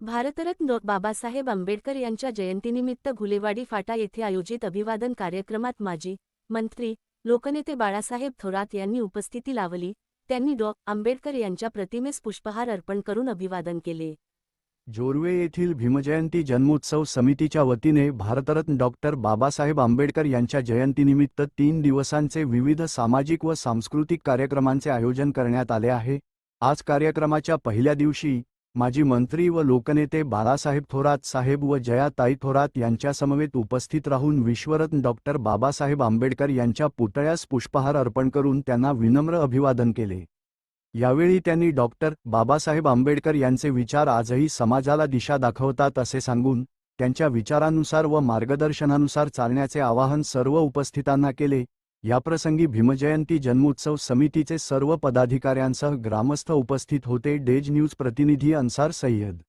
भारतरत्न डॉ. बाबासाहेब आंबेडकर यांच्या जयंतीनिमित्त घुलेवाडी फाटा येथे आयोजित अभिवादन कार्यक्रमात माजी मंत्री लोकनेते बाळासाहेब थोरात यांनी उपस्थिती लावली त्यांनी डॉ. आंबेडकर यांच्या प्रतिमेस पुष्पहार अर्पण करून अभिवादन केले जोरवे येथील भीमजयंती जन्मोत्सव समितीच्या वतीने भारतरत्न डॉक्टर बाबासाहेब आंबेडकर यांच्या जयंतीनिमित्त तीन दिवसांचे विविध सामाजिक व सांस्कृतिक कार्यक्रमांचे आयोजन करण्यात आले आहे आज कार्यक्रमाच्या पहिल्या दिवशी माजी मंत्री व लोकनेते बाळासाहेब थोरात साहेब व जयाताई थोरात यांच्यासमवेत उपस्थित राहून विश्वरत्न डॉक्टर बाबासाहेब आंबेडकर यांच्या पुतळ्यास पुष्पहार अर्पण करून त्यांना विनम्र अभिवादन केले. यावेळी त्यांनी डॉक्टर बाबासाहेब आंबेडकर यांचे विचार आजही समाजाला दिशा दाखवतात असे सांगून त्यांच्या विचारानुसार व मार्गदर्शनानुसार चालण्याचे आवाहन सर्व उपस्थितांना केले याप्रसंगी भीमजयंती जन्मोत्सव समितीचे सर्व पदाधिकाऱ्यांसह ग्रामस्थ उपस्थित होते. डेज न्यूज प्रतिनिधी अन्सार सय्यद